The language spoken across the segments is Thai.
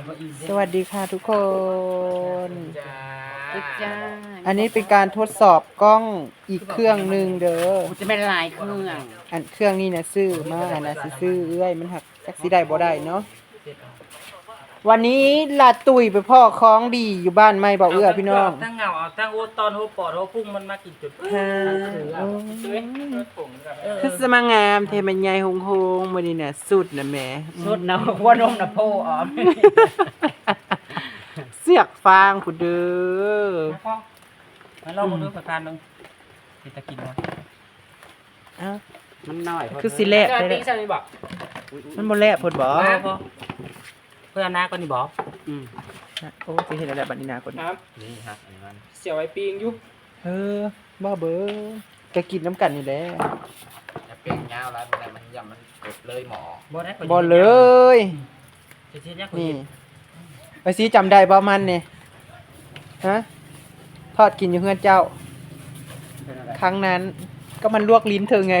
ยังบ่อิ่มสวัสดีค่ะทุกคนจ้าจ้าอันนี้เป็นการทดสอบกล้องอีกเครื่องหนึ่งเด้อ กูจะไม่ละลายเครื่องอันเครื่องนี้นะซื้อมานะสิซื้อเอื้อยมันหักจักสิได้บ่ได้เนาะ วันนี้ลาตุยไปพ่อคล้องดีอยู่บ้านไม่บอกเอื้อพี่น้อง ตั้งเงาเอาตั้งโอตอนโอปอดโอพุ่งมันมากินจุดค่ะเออเอ้ยรถผมกับเออคือสมางามเทมันใหญ่หงหงๆมื้อนี้น่ะสุดนะแหม่สุดนะหัวนมนะโพออมเสียกฟางผู้เด้อมาพ่อมาลองมาดูประการหนึงเดี๋ยวจะกินนะเอ้ามันน้อยคือสิแลกจะได้ปิ้งเลยใช่ไหมบอกมันบ่แลกเพิ่นบ่มาพ่อ เพื่อนน้าก็นี่บอกอืมโอ้สิเฮ็ดอะไรบัดนี้นาคนครับนี่ฮะอันนั้นเสียวไอ้ปิ้งยุบเออบ่เบ้อก็กินน้ำกันนี่แหละจะเป็นยาวแล้วมันมันยำมันกดเลยหมอ บ่ได้บ่เลย จะเช็ดยังนี่ไอ้ซีจำได้บ่มันเนี่ยฮะทอดกินอยู่เฮือนเจ้า เป็นอะไรครั้งนั้นก็มันลวกลิ้นเธอไง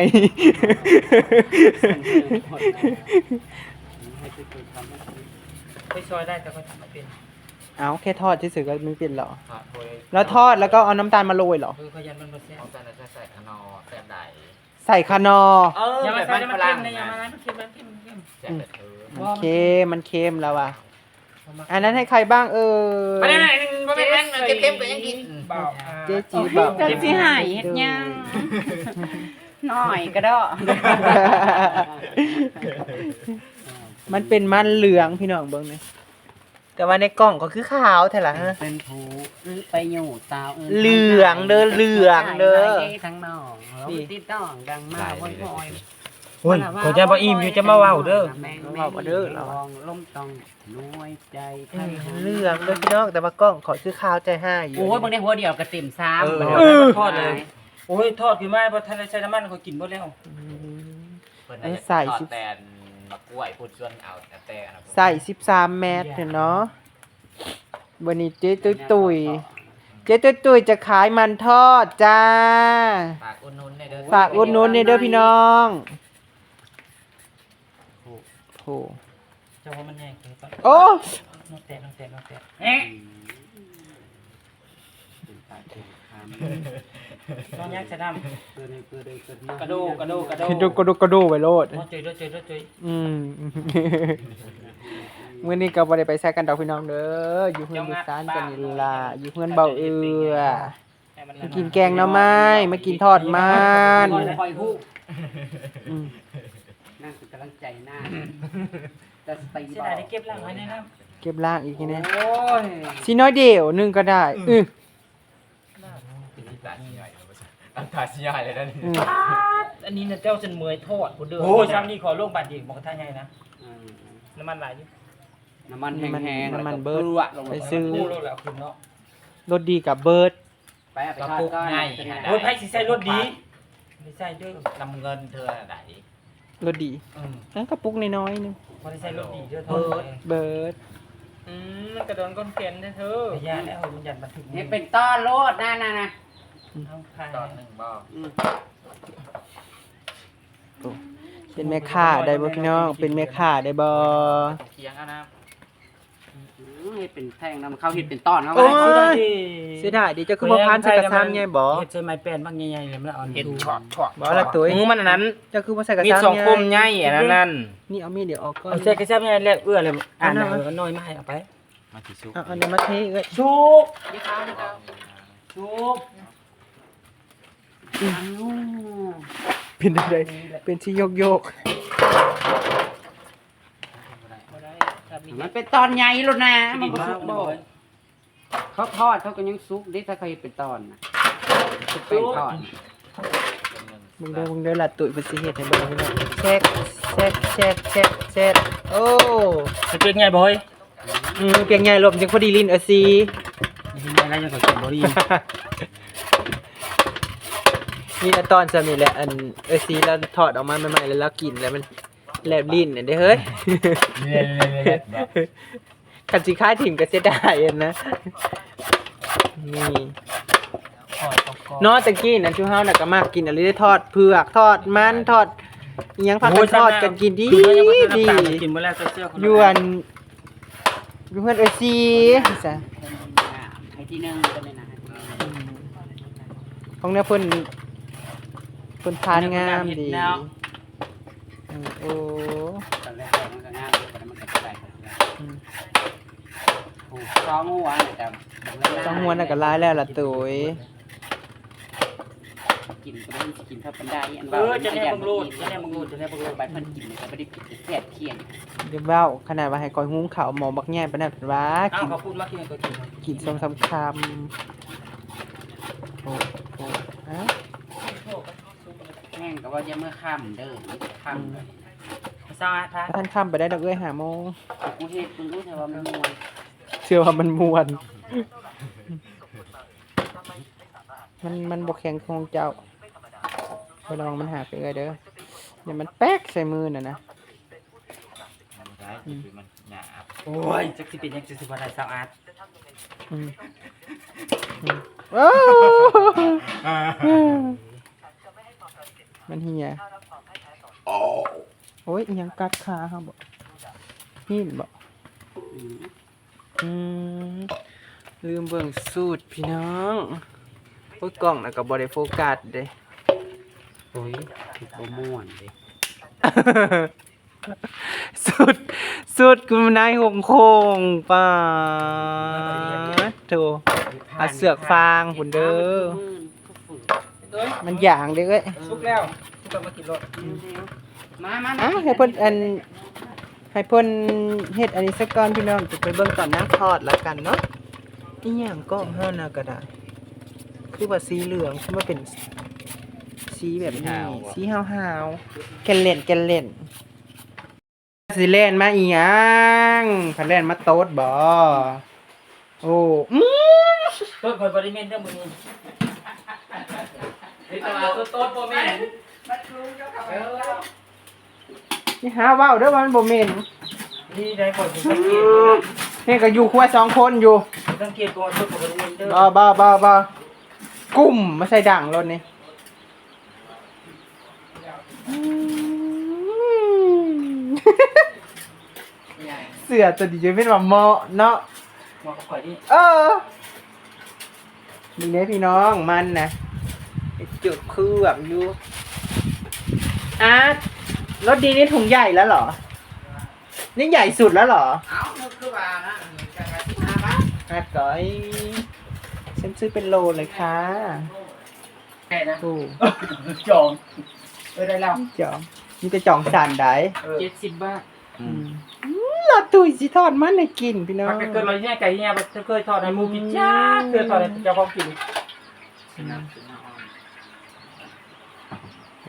ให้ทุกคนทำให้ ดีไปซอยได้แต่ก็ทำไม่เป็นเอาแค่ทอดเฉยๆก็ไม่เป็นหรอ ทอดโดยแล้วทอดแล้วก็เอาน้ำตาลมาโรยเหรอ คือขยันมันบ่แซ่บเอาจานจะใส่ขนอแซ่บใดใส่คานอเอออย่าแบมาบใส่มันน้ำฝมันรั่เค็งมนะอย่านะมาน้ำเค็มมันเค็มมันเค็ม แซ่บแบบเธอมันเค็มมันเค็มแล้วว่ะ อันนั้นให้ใครบ้างเออ ไม่ได้ไม่ไม่ไม่ไม่เค็มๆก็ยังกินเปล่าเจ๊จีบอก จังสิหายเฮ็ดหยังน้อยก็ได้ มันเป็นมันเหลืองพี่น้องเบิ่งนี่แต่ว่าในกล่องก็คือขาวแท้ล่ะฮะ เป็นผู้ไปอยู่สาวเหลืองเด้อเหลืองเด้อทั้งน้องเราติดต้องดังมากวันพอยโอ้ยเขาจะบ่อิ่มอยู่จะมาเว้าเด้อแม่งแม่งลองล้มต้องน้อยใจอืมเหลืองเด้อพี่น้องแต่ว่ากล้องขอคือขาวใจห้าอยู่ โอ้ยบางทีหัวเดียวกระติ่มซ้ำเออทอดเลย โอ้ยทอดคือไม่พอทันได้ใช้น้ำมันเขากินบ่แล้ว เพิ่นน่าจะทอดแต่ มะกล้วยพูดส่วนเอาแต่แต่อันนั้นใส่สิบสามเมตรเนาะวันนี้เจ๊ตุ้ยตุยเจ๊ตุ้ยตุยจะขายมันทอดจ้า ฝากอุดหนุนในเด้อฝากอุดหนุนในเด้อพี่น้องโอ้เจ้าว่ามันแห้งเกินไปโอ้น้องแตะน้องแตะน้องแตะเอ๊ะน้ องยักษ์ชะน้เกิดเกิดเกิดำกระโดดกระโดดกระโดกระดูกกระดูกกระดูกไว้โลดโอ้จุยด้วยจุยด้วยจุยอืมมื้อนี้ก็บ่ได้ไปแซกกันดอกพี่น้องเด้ออยู่เฮือนอยู่ซานกันนี่ล่ะอยู่เฮือนเบาเอือให้มันมากินแกงหน่อไม้มากินทอดมันคอยผู้อืมนั่นคือกำลังใจหน้าจะตีเสียดายได้เก็บล่างไว้ในน้เก็บล่างอีกทีแน่โอ้ยสิน้อยเดียวหนึงก็ได้อือติดตาชี้ใหญ่ อันตาชี้ใหญ่เลยนะนี่อืมำอันนี้นะเจ้าจนเมื่อยทอดกูเด้อโอ้ย ซ้ำนี่ขอลงบาดอีกบอกกระทะใหญ่นะน้ำมันหลายอยู่น้ำมันแห้งๆน้ำมันเบิร์ดลงไปซื้อโอ้โลแล้วคุณเนาะรสดีกับเบิร์ดไปเอาไปทอดก้อนโอ้ยไผสิใส่รถดีไม่ใส่เด้อน้ำเงินเธอไหนรสดีอืมนั่นกระปุกน้อยๆหนึงพอได้ใส่รถดีเด้อทอดเบิร์ดอืมมันกระโดนก้นเกนได้เธอพยาแล้วมันยันบันทึกนี่เป็นต้อนโลดนะนะนะ เอาใครตอนหนึ่งบ่เป็นแม่ค้าได้บ่พี่น้อง เป็นแม่ค้าได้บ่เคียงเอานะให้เป็นแท่งน้ำข้าวหิดเป็นต้อนเข้าโอ้ไปยเสียดายดิเจ้าคือบ่พานใส่กระซามไงบ่เฮ็ดใส่ไม้แป้นบางใหญ่ๆเลยมันเอาเห็ดดูช็อตช็อตบ่ละตุ้ยมือมันอันนั้นเจ้าคือบ่ใส่กระมีซามสองคมใหญ่อันนั้นนั่นนี่เอามีดเดี๋ยวออกก่อนเอาใส่กระชับใหญ่แลกเอื้อเลยอ่านเอาหน่อยเอาน้อยมาให้เอาไปมาที่ซุปเอาอันนี้มาเทเอ้ยชุบชุบ เป็นอะไรเป็นที่โยกโยกบ่ได้ครับมีมันเป็นตอนใหญ่แล้วนะมันก็สุกบ่เขาทอดเขาก็ยังสุกดิถ้าเขาเห็ดเป็นตอนนะสุกเป็นทอดมึงเด้อมึงเด้อละตุ้ยเป็นสิเฮ็ดให้เบิ่งพี่น้องแช็กแช็กแช็กแช็กแช็กโอ้มันเป็นไงบ่อยอืมเปียงใหญ่ลมจังพอดีลิ้นเออซีนี่เป็นไงแล้วยังก็เก็บบ่ดี นี่ละตอนซะนี่แหละอันเออซีแล้วถอดออกมาใหม่ๆแล้วเรากินแล้วมันแลบลิ้นน่ะเด้อเฮ้ยคันสิค้ายถิ่มก็เสียดายอะนะนี่ทอดประกอบ เนอกตะกี้นั่นชูเฮาน่ะก็มากกินอะไรได้ทอดเผือกทอดมันทอดอิหยังผักกันทอดกันกินดีคือเขายังบ่ทันดีน้ำตาลกินบ่แล้วเสื้อคนละยวนอยู่เพื่อนเอซีจ้ะให้ที่นึ่งก็ไม่นานอืมของเนี่ยเพิ่น เพิ่นทานงามดีอืมโอ้ตอนแรกมันก็งามแต่มันก็จะได้อืมถูกสองหัวนะจ๊ะต้องหัวน่ะก็หลายแล้วล่ะตุ้ยกินก็ไม่กินเท่าปันได้อันเออจะแน่บังรูดจะแน่บังรูดจะแน่บังรูดไปเพิ่นกินก็ไม่ได้กินแค่เคียงเดี๋ยวเว้าขนาดว่าให้ก่อยหุงข้าวหมอบักแย่ปานนั้นเพิ่นว่าอ้าวกินเขาพูดมากินก็กินกินสองสามคำโอ้โหอะ แม่ งก็ว่าจะเมื่อค่ำเด้อค่ำเลยสร้างท่าท่านค่ำไปได้ดอกเอ้ยหาโมงกูเฮ็ดกูรู้แต่ว่ามันมวนเชื่อว่ามันมวน มันมันบกแข็งของเจ้าไปลองมันหาไปเลยเด้ออย่ามันแป๊กใส่มือน่ะนะมันหยาบโอ้ยจักสิเป็นยังจะสิบ่ได้สร้างอาร์ตอืมอืมโอ้ มันเหียโอ้ยอิหยังกัดขาเขาบอกหินบอกอืมอืมลืมเบิ่งสูตรพี่น้องโอ้ยกล้องน่ะก็บ่ได้โฟกัสเด้ โอ้ยคือบ่ม่วนเด้สุดสุดกุมนายหงโคงป่าโถเอาเสือกฟางหุ่นเด้อเอ้ยมันอย่างเด้อเอ้ยสุกแล้วสุกแล้วมากินรถมามาอ้าวให้เพิ่นอันให้เพิ่นเฮ็ดอันนี้สักก่อนพี่น้องจะไปเบิ่งตอนนั่งทอดแล้วกันเนาะอีหยังก็เฮาน่ะก็ได้คือว่าสีเหลืองคือว่าเป็นสีแบบนี้สีหาวๆแกนเล่นแกนเล่นสิเล่นมาอีหยังพันเล่นมาโต๊ดบ่โอ้อื้อต้นคอยบริเวณเด้อมื้อนี้ นี่ตลาดต้นต้นบ่แม่นนี่หาเว้าเด้อว่ามันบ่แม่นนี่ได้คนสังเกตนี่ก็อยู่ครัวสองคนอยู่สังเกตตัวต้นบริเวณเด้อบ่บ่บ่บ่กุ้มมาใส่ด่างรถนี่อืมเสือตัวดีจะเป็นว่าเหมาะเนาะมาข่อยนี่เออนี่เด้พี่น้องมันนะ จุดคือแบบอยู่อาร์ตรถดีนี่ถุงใหญ่แล้วเหรอ นี่ใหญ่สุดแล้วเหรอเอ้านึกคือว่านะจังหวัดที่มาบ้าอาร์ตก้อยฉันซื้อเป็นโลเลยค่ะแค่นะโอ้จองเออได้แล้วจองนี่จะจองสานได้เออเจ็ดสิบบาทอืมเราตุยสิทอดมันให้กินพี่น้องมันก็เกิดเราแย่ไก่แย่มันเคยทอดในหมูกินจ้าเคยทอดในเจ้าของกินโ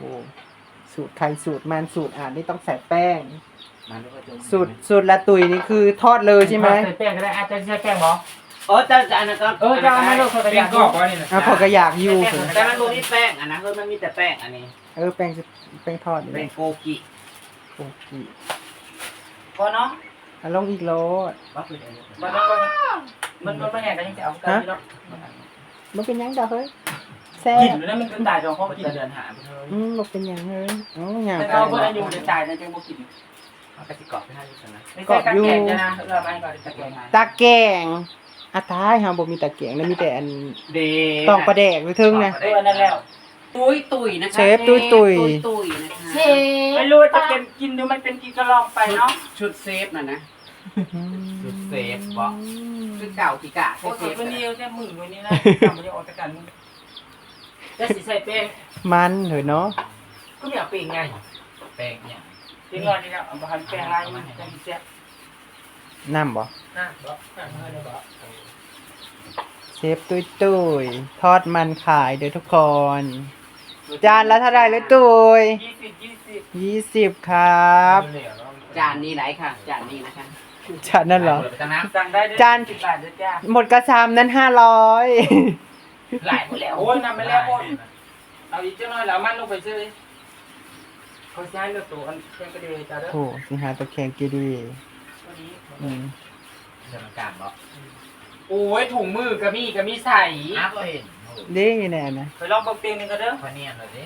อ้สูตรใครสูตรมันสูตรอ่านนี่ต้องใส่แป้งมันก็จะสูตรสูตรละตุยนี่คือทอดเลยใช่ไหมใส่แป้งก็ได้อาจจะใช้แป้งหรอเออจะจะอันนั้นก็เออจะเอาให้ลูกเขาไปย่างกรอบไว้นี่นะอะพอก็อยากอยู่แต่มันบ่มีแป้งอันนะเออมันมีแต่แป้งอันนี้เออแป้งจะแป้งทอดนี่เป็นโกกิโอ้ยพอเนาะอะลงอีกโลดมันมันมันมันแย่กันยังจะเอากันเนาะมันเป็นหยังดอกเฮ้ย แซ่กินบแล้วมันเป็นตายจองห้องกินเดือนหาอืมมันเป็นหยังเฮ้ยอ๋อหยังแต่ไปเราเพื่อนอยู่ในตายในจังบ่กินมันก็จะกรอบให้ได้ใช่ไหมไม่ใช่ตะแกรงนะเราไม่ก่อนตะแกรงตาแกงอะตายฮะบ่มีตาแกงแล้วมีแต่อันเดต้องประแดกหรือทึงนะ เออนั่นแล้วตุ้ยตุ้ยนะคะเชฟตุ้ยตุ้ยตุ้ยนะคะไม่รู้จะเป็นกินหรือมันเป็นกินก็ลองไปเนาะชุดเซฟน่ะนะ สุดเซฟบอกคือเก่าที่กะโอ้เซยฟวันนี้แค่มือวันนี้นะทำไม่ได้ออกจากกัน จะสีใส่แป้งมันเหรอเนาะก็ไม่เอาแป้งไงแป้งเนี่ยเป็นงอนนี่แล้วเอามาทำแป้งลายมันจะเสียน้ำบ่นะบอกนะเลยบอกเชฟตุ้ยตุ้ยทอดมันขายเด้อทุกคน จานละเท่าไหรเลยตุ้ยยี่สิบยี่สิบยี่สิบครับ จานนี้ไหนค่ะ จานนี้นะคะจานนั่นเหรอเปิดไปตั้งน้สั่งได้จาน สิบบาทเลยจ้า หมดกระชามนั้นห้าร้อย หลายหมดแล้วโอ้ยนำไปแล้วโอ้ยเอาอีกเจ้าน้อยแล้วมันลงไปซื้อเขาใช้เลือกตัวอันแค่กระเดยจ้าเด้อโอ้สิหาตะแคงกีดีตัวนี้อืมำเดินกลางบอกโอ้ยถุงมือก็มีก็มีใส่น้ำก็เห็นเด้แน่นะเคยลองเบางเตียงหนึงก็เด้อพะเนียนเลยดิ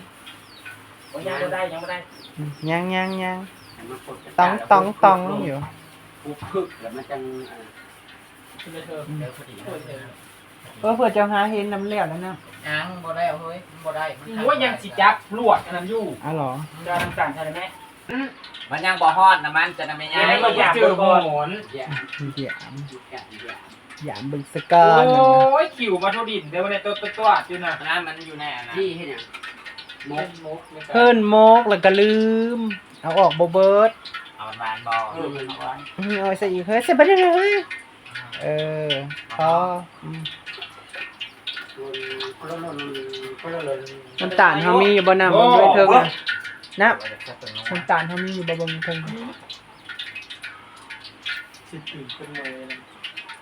โอ้ยยังไม่ได้ยังไม่ได้อืมยังยังยังให้มันกดกระต้จาองยต้องต้องอยู่กปุ๊บพึกแล้วมันจังเอ่อคือเธอเดี๋ยวพอดี เออเผื่อเจ้าหาเห็นน้ำแล้วนั่นนะอ้างบ่ได้เอาเฮ้ยบ่ได้มันว่ายังสิจับลวดอันนั้นอยู่อ๋อเหรอจะต่างๆใช่ไหมมันยังบ่ฮอดนะมันจะนำไม่ยัยางไม่ก็อยากเจอหมอนแย่หยามแย่แย่หยามบึงสโกอนอ้ยคิวมาทุดินเดี๋ยววันนี้ตัวตัวตัวอยู่นะนั้นมันอยู่ในอันนั้นที่ให้เนี่ยมมุกกมุกเพิ่นโมกแล้วก็ลืม เอาออกบ่เบิดเอามันบานบ่เออเอาไว้อืมเอาใส่อีกเฮ้ยใส่ไปได้เลยเออพออืมค นละคนคนละคนน้ำตาลเฮามีอยู่บ่น้ำมันด้วยเทิงนะนะเอาไว้จะเป็นน้ำตาลเฮามีอยู่บ่เบิ่งเทิงสิตื่นเป็นเลย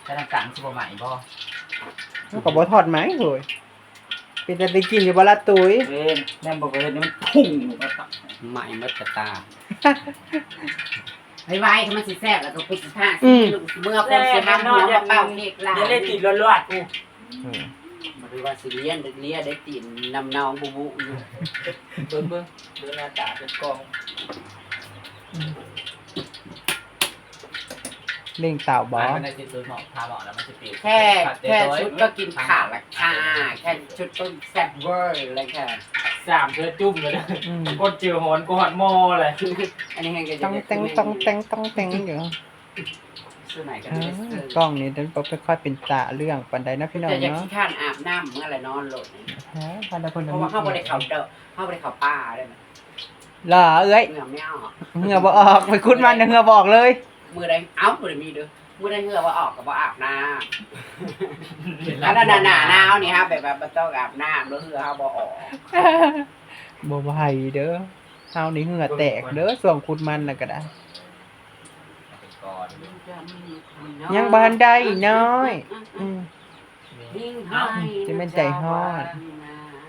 ถ้าทางกลางสิบ่ใหม่บ่มันก็บ่ทอดไหมเฮ้ยเป็นแต่ได้กินอยู่บ่ละตุ้ยเอ็นแม่บอกว่านี่มันพุ่งมาตักใหม่มัดกระตาไว้ไว้ถ้ามันสิแซ่บแล้วก็ไปสิท่าเมื่อคนสิมาหัวมาเป่าเค้กลาเดี๋ยวได้ติดรอดๆกู เออบ่ได้ว่าสิเลี้ยนเลี้ยได้ตีนนำนองบุบุอยู่เบิ้งเบิ้งเดินหน้าตาเป็นกองเล่งเต่าบ่มันได้ติดตัวหมอกพาหมอกแล้วมันจะปิวแค่แค่ชุดก็กินขาดละค่ะแค่ชุดก็แซ่บเวอร์เลยค่ะสามเธอจุ่มเลยนะอืมกดเจียวหอนกูหอนมอเลยอันนี้แห้งก็จะต้องแต่งต้องแต่งต้องแต่งอยู่ ซื้อไหนก็อ่าได้ซื้อกล้องนี้เดินบ่ค่อยเป็นตาเรื่องปานใดนะพี่น้องแต่อยากเนาะขี้ข้านอาบน้ำเมื่อไรนอนโหลดฮะพันธพลเพราะว่าเข้าไปในเขาเดอะเข้าไปในเขาป่าได้ไหมหล่อเอ้ยเหงื่อไม่ออกเหงื่อบ่ออกไปคุดมันเดี๋ยวเหงื่อบอกเลย มือใดเอ้ามือใดมีเด้อมือใดเหงื่อว่าออกกับว่าอาบน้ำแล้วหนาหนาหนาวนี่ฮะแบบแบบบ่ต้องอาบน้ำแล้วเหงื่อเขาบ่ออกบ่ไหวเด้อเฮานี่เหงื่อแตกเด้อส่วงคุดมันน่ะก็ได้เป็น ก้อนยังบ่ทันได้อีกน้อยอืม จะเป็นใจฮอด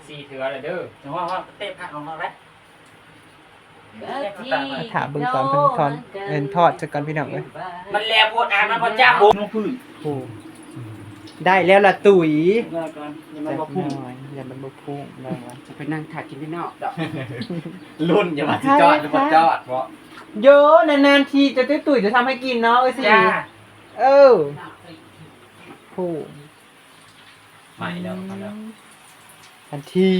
สี่เถื่อเลยเด้อถึงว่าว่าเตะผักของเราแล้วถามเบิ่งตอนเพิ่นทอนเอิ้นทอดซะก่อนพี่น้องเอ้ยมันแลปวดอ่านมันพอจ้าบุ้งพื้นโอ้ได้แล้วล่ะตุ๋ยง่ายก่อนยังไม่แต่มาพุ่งน้อยอย่ามันบ่พุ่งได้วะจะไปนั่งถ่ายกินที่นอกดอก รุ่นอย่ามาสิจอดหรือบ่จอดเพราะ เยอะนานๆทีจะตุ้ยตุ๋ยจะทำให้กินเนาะเอ้ยสิจ้าเออพุ่งใหม่แล้วครับแล้วทันที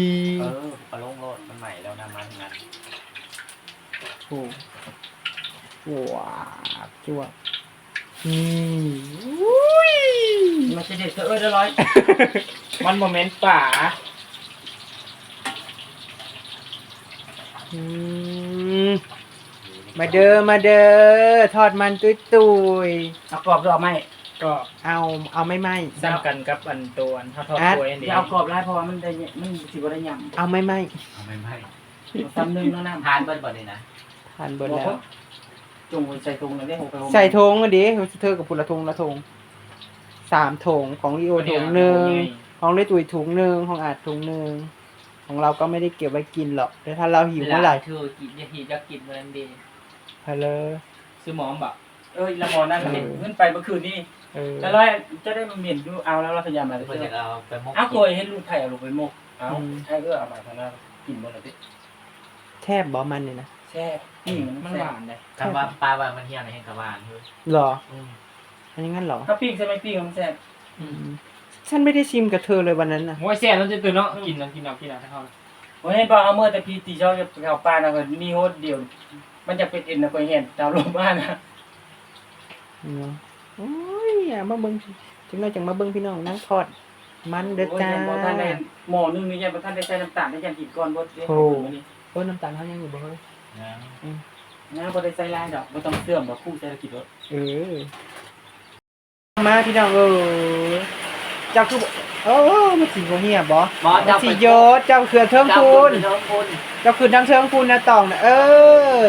เออปลาลงโลดมันใหม่แล้วนะมันงั้นพุ่งว้าบจั่วนี่อุ้ยมันจะเด็ดเธอเอ้ยร้อยมันโมเมนต์ป่าอืม มาเด้อมาเด้อทอดมันตุ้ยตุยเอากรอบหรือเอาไม่กรอบๆเอาเอาไม่ไหมซ้ำกันกับอันตัวอันทอดทอดอะตัวเองเดี๋ยวเอากรอบไล่เพราะว่ามันได้มันสิบ่ได้ยเอาไม่ไหมเอาไม่ไม่ำซ้ำหนึ่งแล้วน้ำทานเบิ้ลบ่นี่นะทานเบนแล้วจงไว้ใส่ตรงเลยได้หกไปหกใส่ธงอะดิเธอกับพุละธงละธงสามธงของลีโอถุงหนึ่งของเลตุยถุงหนึ่งของอาจถุงหนึ่งของเราก็ไม่ได้เก็บไว้กินหรอกแต่ถ้าเราหิวเมื่อไหร่เธอกินยาหิจะกินเมื่อนั้น ดีพะเลอซื้อหมอมแบบเอ้ยละหมอนั่นเลยเงินไปเมื่อคืนนี้เออแล้วร้อยจะได้มาเมียนดูเอาแล้วเราพยายามมาเพิ่นจะเอาไปมกเอาเคยให้ลูกไทยเอาลงไปมกเอาให้เอื้อเอามาทางนั้นกินหมดเลยแทบบอมันเนี่ยนะแซ่บนี่มันหวานเลยคำว่าปลาว่ามันเฮี้ยในแห่งกะวานเฮ้ยหรออืมอันนี้งั้นเหรอถ้าปิ้งใช่ไหมปิ้งมันแซ่บอืมฉันไม่ได้ชิมกับเธอเลยวันนั้นนะโอ้ยแซ่บแล้วจะตื่นเนาะกินเอากินเอากินเอาถ้าเขาโอ้ยบอกเอาเมื่อแต่พี่ตีชอบจะเอาปลานะก็มีโฮดเดียว มันจะเป็นเอ็นนะก็เห็นดาวลงบ้านนะเนาะโอ้ยอย่ามาเบิ้งจังเลยจังมาเบิ้งพี่น้องนั่งทอด มันเด้อโอ้ยจ้ายังบ่ท่านได้หม้อนึงนี่ยังบ่ท่านได้ใส่น้ำตาลได้ยังกินก่อนบ่เด้โอ้นี่โอ้ยน้ำตาลเขายังอยู่บ่เฮ้ยนะนะบ่ได้ใส่ลายดอกบ่ต้องเสื่อมบ่คู่ใส่แล้วกินรสเออมาพี่น้องเออเจ้าคือบ่ เออมันสีบ่เหียบบ่หมอมันเจ้าสีโยศเจ้าเขื่อนเทิงคูณ เจ้าคุณเจ้าคือทั้งเชิงคูณนะตองนะเออ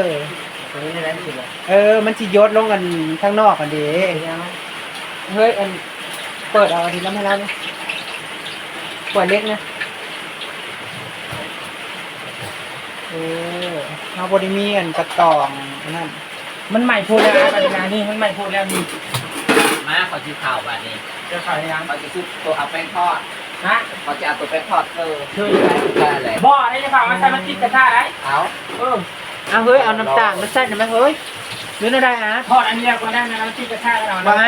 ตัวนี้ได้กินแล้วเออ มันสิโยศลงกันข้างนอกกันเด้เป็นยังไงเฮ้ยอันเปิดเอาอันนี้แล้วให้เราเนี่ยขวดเล็กนะเออเราบริมีอันกระตองอันนั่นมันใหม่พูดแล้วปัญญานี่มันใหม่พูดแล้วนี่มา ขอชื่อข่าวบัดนี้จะขายยังเขาจะซื้อตัวเอาแป้งทอดฮะเขาจะเอาตัวแป้งทอดเออเธออยู่ไหนได้เลยบ่ได้จะฝากมาใส่มันติดกระทะได้เอาเออเอาเฮ้ยเอาน้ำตาลมาใส่หน่อยไหมเฮ้ยหรืออะไรอะทอดอันนี้แล้วก็ได้นะน้ำจิ้มกระชากกันเอาว่าไง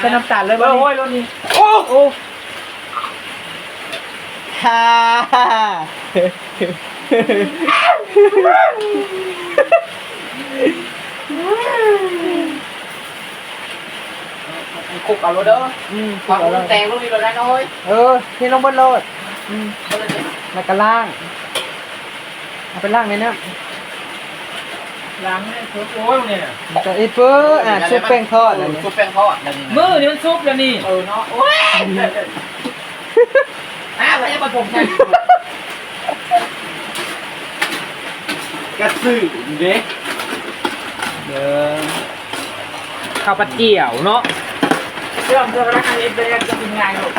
ใส่น้ำตาลเลยเอบ่อนี่โอ้ยรถนี้โอ้โอ้ฮ่าฮ่าฮ่า คุกเอาโรเด้ออืมความเอาเลยแตงลูกนี่โรได้น้อยเออนี่ลงบนโลดอืมก็เลยแล้วก็ล่างเอาไปล่างเลยนะล้างเนี่ยซุปโอ้ยเนี่ยมันก็เอ็ดเพื่ออะซุปแป้งทอดอะไรเนี่ยซุปแป้งทอดนั่นนี่มือนี่มันซุปแล้วนี่เออเนาะโอ้ยอ้าวไม่ได้มาผมไงกระสือเด็กเดิมข้าวปลาเจียวเนาะ เรื่องเรื่องรักอันนี้เป็นจะเป็นไงลูก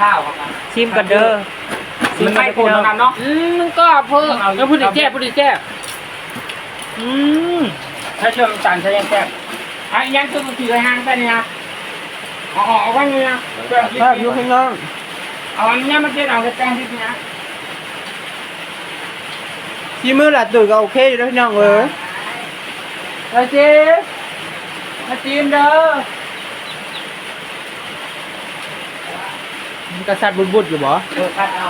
ข้าวครับชิมกันเด้อมันไม่คนแล้วกันเนาะอืมมันก็เพิ่มเอาแล้วพูดถึงแก้พูดถึงแก้อืมถ้าเชื่อมต่างใช้ยังแซ่บไอ้ยังคือมันถือห้างไปเนี่ยอ๋อเอาไว้เนี่ยเพื่อถ้าอยู่ข้างนอกเอาอันนี้มาเก็บเอาไปแป้งที่นี่นะชิมมือละตุ๋ยก็โอเคอยู่แล้วพี่น้องเอ้ยเอาเจ๊มาชิมเด้อ มันกระสัดบุดๆอยู่บ่เออคัดเอา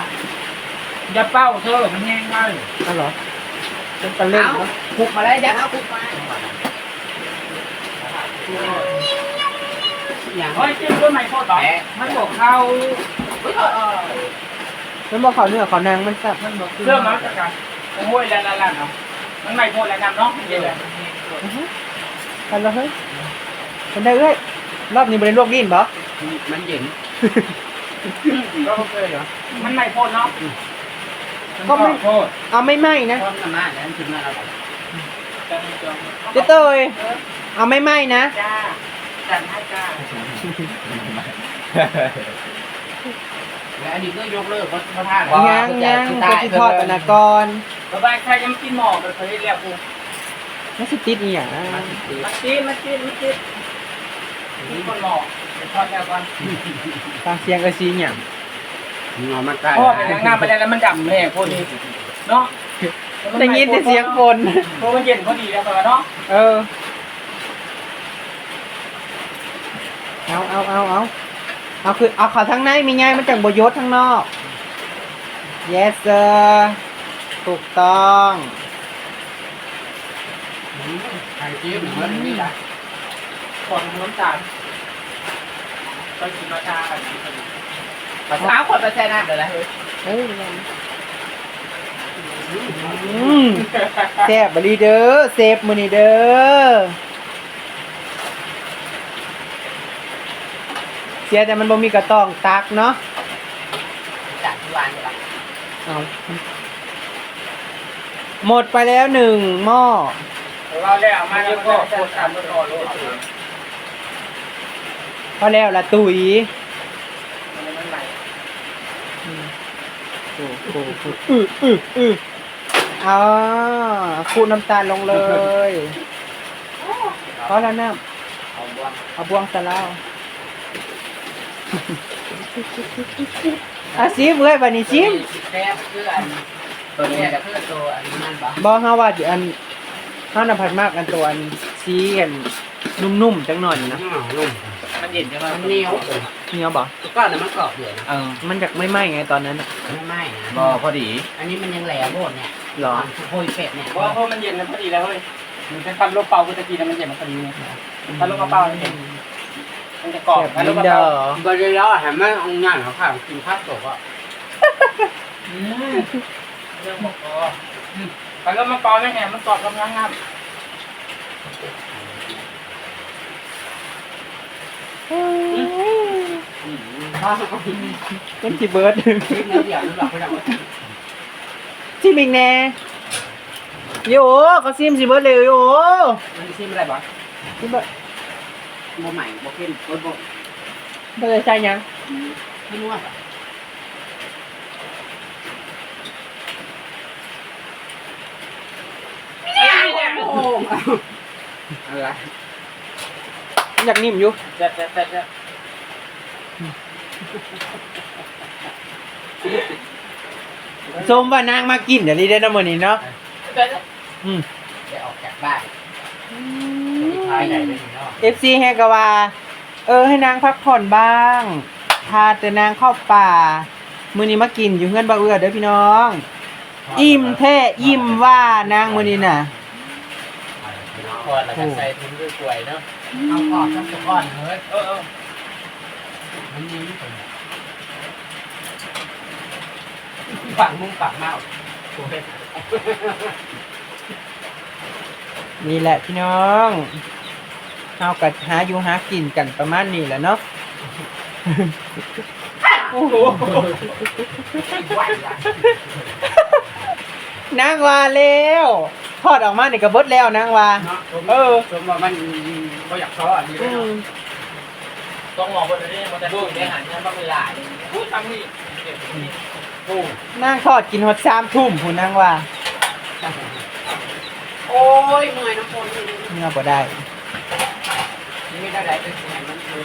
อย่าเป้าเธอมันแห้งมากเลยอ๋อเหรอเป็นตะเล่นเอาเนาะคุกมาแล้วยัดเอาคุกมาอย่างเฮ้ยจิ้มด้วยไม้โคตรหรอมันบอกเข้ามันบอกเขาเนื้อเขานางมันสับมันบอกเสื้อมาจากกันโอ้ยแล้วแล้วแล้วเนาะมันไม่โคตรแล้วนำเนาะเย็นเลยอื้อหือกันแล้วเฮ้ยกันได้เอ้ยรอบนี้บริลวกดินบ่มันเย็น ก็โอเคเหรอมันไม่โคตรเนาะโคตรเอาไม่ไหม้นะความสามารถนั้นถึงมาเราเจ๊เตยเอาไม่ไหม้นะจ้าจัดให้จ้าและอันนี้ก็ยกเลิกเพราะพระธาตุยังยังก็ที่ทอดปนากรสบายใครยังกินหมอกกันเคยเรียกกูไม่สิติดอีหยังนะมาตีมาตีมาตีมีคนหมอกไป ทอดแล้วก่อนฟังเสียงกระซีหยังงอมาใกล้พ่อไปทางหน้าไปแล้วมันดำแน่โคตรดีเนาะได้ยินแต่เสียงฝนเพราะมันเย็นพอดีแล้วก็เนาะเออเอาเอาเอาเอาเอาคือเอาเขาทั้งในมีไงมันจังบยศทั้งนอก yes sir ถูกต้องไข่เจี๊ยบหรือว่านี่ละก่อนน้ำตาล ไปกินมาชากันภาษาคนไปแซ่น้ำเลยนะเฮ้ยอืมแซ่บบรีเด้อเซฟมือนี่เด้อเสียแต่มันบ่มีกระต้องตักเนาะจากที่วานนี่ละเอาหมดไปแล้วหนึ่งหม้อเราแล้วมาแล้วก็โคตรตามต่อโลด พอแล้วละตุ๋ยมันใหม่โอ้โหอืออืออืออ่าขูดน้ำตาลลงเลยพอแล้วน้เอาบ้วงำเอาบวงสะเล่าอาซิมเอ้ยบัดนี้ซิมแซ่บเพื่ออันตัวนี้กับเพื่อตัวอันนี้มันปะบ่เฮาว่าสิอันเฮานำผัดมากอันตัวอันซีกันนุ่มๆจังหน่อยนะนุ่ม มันเย็นใช่ไหมมันเหนียวเหนียวบ่ก้อนน่ะมันกรอบอยู่นะเออมันจากไม่ไหม้ไงตอนนั้นน่ะไม่ไหม้นะบอพอดีอันนี้มันยังแหลมโบดเนี่ยหรอโพยเป็ดเนี่ยเพราะเพราะมันเย็นแล้วพอดีแล้วเฮ้ยมันเป็นพันลมเป่ากุตะกี้นะมันเย็นมันพอดีพันลมเป่ามันเย็นมันจะกรอบแซ่บพันลลิ้มนเด้เป่าอก็เลยแล้วเห็นไหมองค์งานเขาข้าวกินข้าวตกอะเรื่องบอกอ๋อพันลมเป่าไม่แหมมันกรอบกำลังงาม ข้าวเป็นสิเบิร์ดคิดเนื้อเดียวนึกหรอกไม่ได้ซิมอีกแน่โยเขาซิมสิเบิร์ดเลยโยมันชิมอะไรบ้างซิมเบิร์ดโมใหม่โมเข้มโมโมเบิร์ดใช่ยังไม่นวดโอ้อะไร อยากนิ่มอยู่จะจะจะจะสมว่านางมากินเดี๋ยวนี้ได้อนะมื้อนี้เนาะจะอืมได้ออกจากบ้านท้ายใหญ่เลยเนาะเอฟซีแฮกว่า เออให้นางพักผ่อนบ้างพาแต่นางเข้าป่า มื้อนี้มากินอยู่เฮือนบ่าวเอื้อเด้อพี่น้อง อิ่มแท้อิ่มว่านางมื้อนี้น่ะก่อนแล้วก็ใส่ถุงด้วยกล้วยเนาะ เอาออกสักก้อนเฮ้ยเออเออมันมีปักมุ้งปักเมาโอ้ยนี่แหละพี่น้องเฮาก็หาอยู่หากินกันประมาณนี้แหละเนาะโอ้โหไหวละนางว่าแล้วทอดออกมานี่ก็เบิดแล้วนางว่าเนาะผมเออผมว่ามัน ก็อยากซ้ออันนี้เลอืยเนาะมต้องมองบนนี้มันจะดูได้หันเนี่ยบ้างเวลาพูดทำนี่เก็บนี่โอ้นางทอดกินฮอด3ทุ่มพุ่นนางว่าโอ้ยเมื่อยน้ำฝนนี่เมื่อบ่ได้นี่ไม่ได้ไหนเป็นแหงมันคือ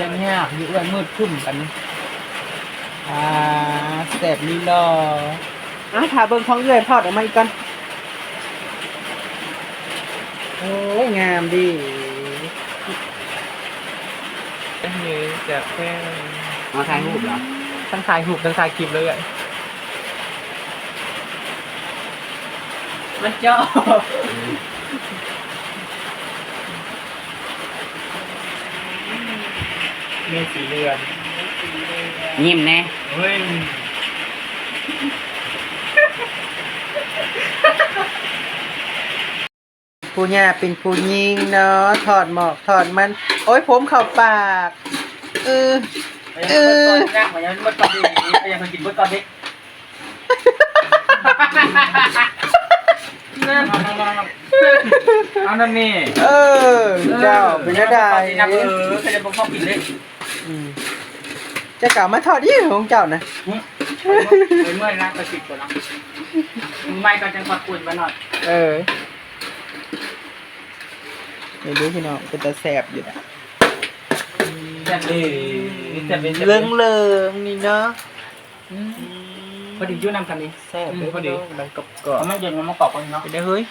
ยังยากอยู่เอื้อนมืดครึ้มกันอ่าแซ่บลีลออะถ้าเบิ่งของเอื้อยทอดออกมาอีกก่อน โอ้ยงามดีนี่จะแค่มาถ่ายรูปเหรอทั้งถ่ายหูปทั้งถ่ายคลิปเลยอะมันเจ้ามีสีเรือนยิ้มแน่เฮ้ย ผู้ย่าเป็นผู้ยิงเนาะถอดหมอกถอดมัน โอ้ยผมเข้าปากเออเออนั่งเหมือนมันตอนนี้ยังเคยกินเมื่อตอนนี้เอานั่นนี่เออเจ้าเป็นอะไรเออเคยได้บอกชอบกินเลยจะกล่าวมาทอดยี่ของเจ้านะเมื่อยนะกระสิบตัวนะไม่ก็จะขอดปุ่นมาหน่อยเออ ไม่รู้พี่น้องเป็นตาแสบอยู่นะจะเป็นจะเป็นเลิงเลิงๆนี่เนาะพอดียุ่นำกันนี้ แสบเลยพอดีพี่น้องดังกรอบกรอบเขาไม่เย็นมันมากรอบกันเนาะ ไปได้เฮ้ย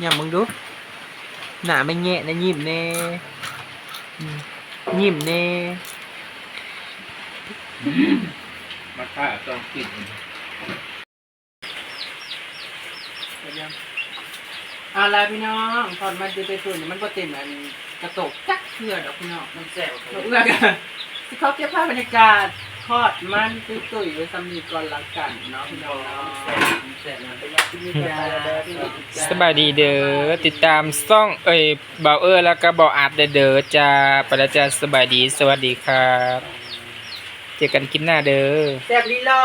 อย่ามึงดูหนาไม่แงะนะยิ้มเน่อืมยิ้มเน่มาถ่ายต้องกิน เอาละพี่น้องตอนมันจะไปส่วนมันก็เต็มอันกระตกจักเพื่อดอกพี่น้องมันแซ่บเราเอื้อกันสิเขาเก็บภาพบรรยากาศทอดมันตุ้ยๆไว้สำนีก่อนละกันเนาะพี่น้องเนาะแซ่บนะสบายดีเด้อติดตามซ่องเอ้ยเบาเออร์แล้วก็เบาอาดเด้อเด้อจ้าปราจาสบายดีสวัสดีครับ เจอกันคลิปหน้าเด้อ แซ่บลีหลอ